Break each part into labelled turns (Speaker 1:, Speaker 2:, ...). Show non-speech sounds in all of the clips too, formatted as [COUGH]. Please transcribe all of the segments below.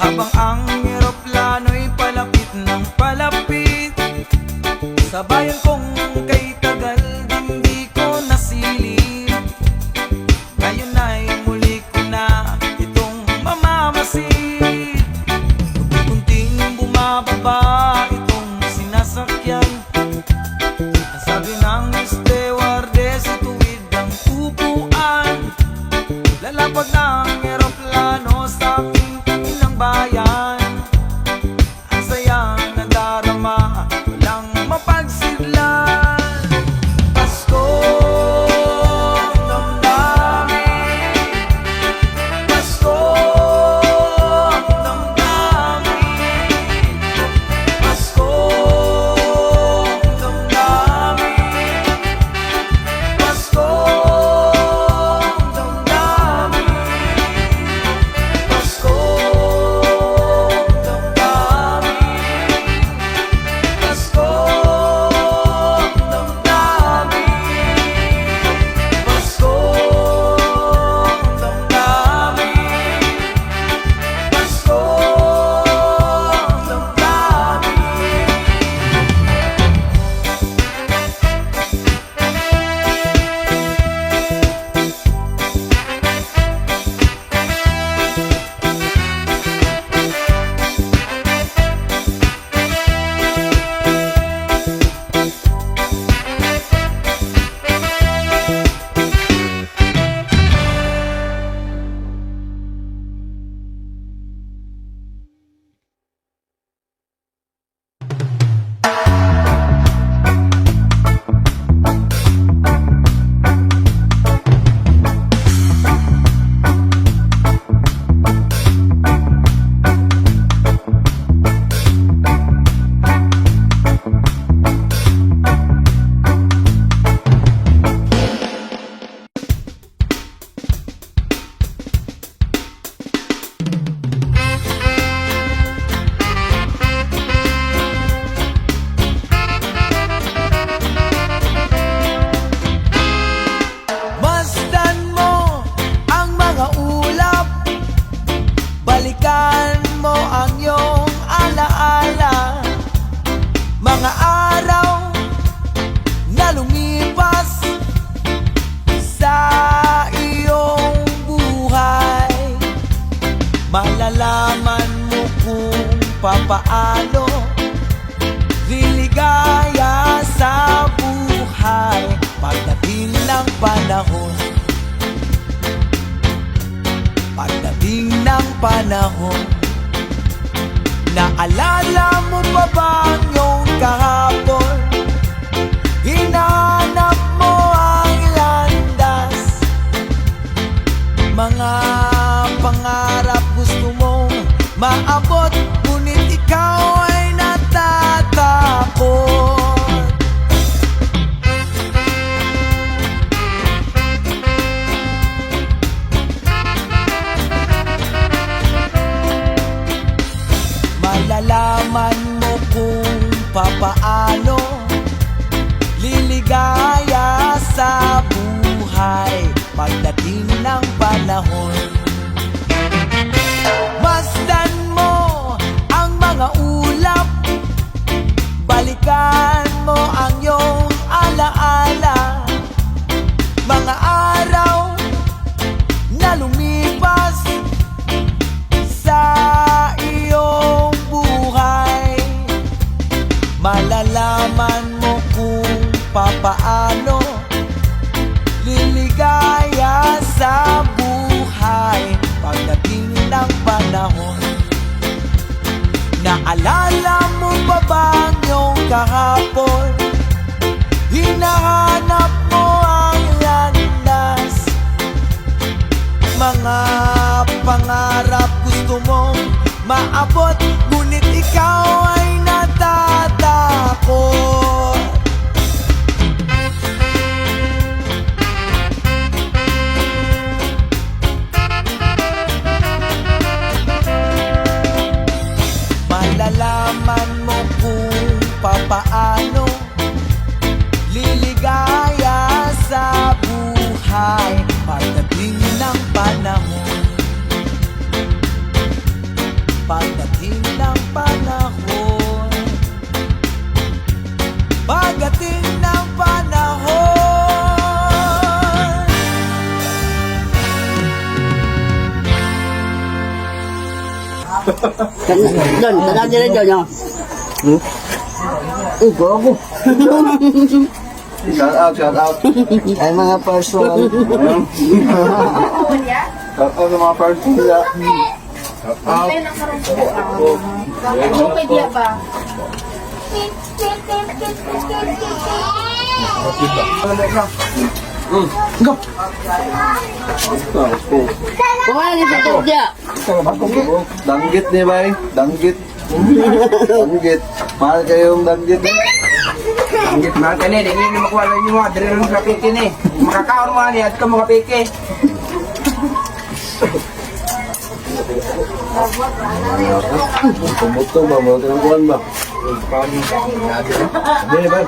Speaker 1: Habang ang ng panahon. Pagdating ng panahon. Naalala mo pa ba ang iyong kahapon? Hinahanap mo ang landas. Mga pangarap gusto mong maabot Malalaman mo kung papaano Liligaya sa buhay Pagdating ng panahon. Masdan mo ang mga ulap Balikan mo ang iyong alaala kahapon? Hinahanap mo ang landas mga pangarap gusto mong maabot Ngunit ikaw ay natatakot
Speaker 2: Doon, tanda nila doon, no? Hmm? Eh, gago.
Speaker 3: Shout out, shout out.
Speaker 2: Ay, mga personal. [LAUGHS]
Speaker 3: Shout out sa mga parts nila.
Speaker 4: Okay dia ba?
Speaker 2: Kumain sa tudya.
Speaker 3: Danggit ni bay, danggit. Danggit. Mahal kayong danggit eh.
Speaker 5: Anggit mahal ka ni, di ngayon na makuha lang yung mga dali lang sa piki ni. Makakaon mo ni, at ka mga piki.
Speaker 3: Tumuto ba, mga tinangkuhan ba? Hindi ba?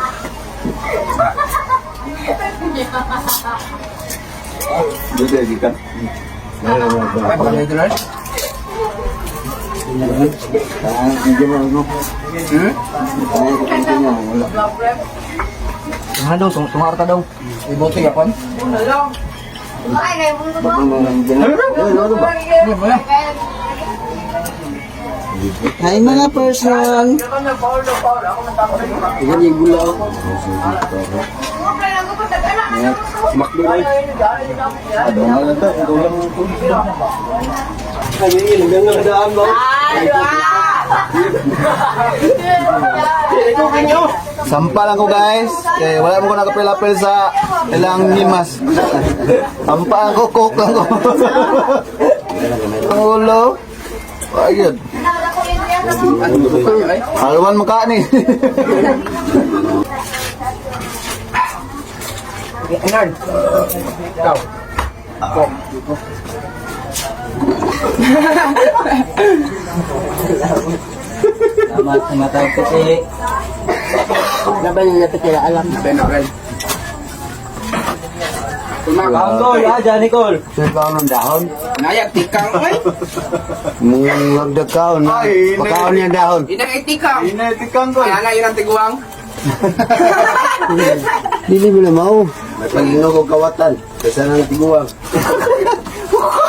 Speaker 3: Hindi mo ano.
Speaker 5: Hmm?
Speaker 3: Hindi mo, wala.
Speaker 5: Ano daw, tung tungarta daw. Ibote yapon.
Speaker 3: Baka mo lang din. Ano, ano ba?
Speaker 5: Hindi mo lang.
Speaker 2: Ay, mga personal.
Speaker 3: Ikan yung gula ako. Makdo na eh. Ano nga lang ito, ikaw lang nga daan ba? Sampal lang ko guys. Kaya wala mo ko nakapil-apil sa ilang nimas. Sampal ko, cook lang ko. Ang [LAUGHS] ulo. Ayun. Halwan mo ka ni. [LAUGHS]
Speaker 5: Inard. Ikaw. Ako.
Speaker 2: Tama, tumatawag ko si... Laban yung lapit nila alam.
Speaker 5: Ben, okay. Kumakaon ko.
Speaker 2: ya, Johnny Cole. Sa kaon ng dahon.
Speaker 5: Nayag tikang oy.
Speaker 2: Mung magdakaon na.
Speaker 3: Ay, hindi.
Speaker 2: Pakaon niya dahon.
Speaker 5: Inang itikang.
Speaker 3: Inetikan ko.
Speaker 5: Kaya na yun ang tiguang. [LAUGHS]
Speaker 2: Dili mo na mau. Mas mag-inog kawatan. Kaysa ng tiguang. [LAUGHS]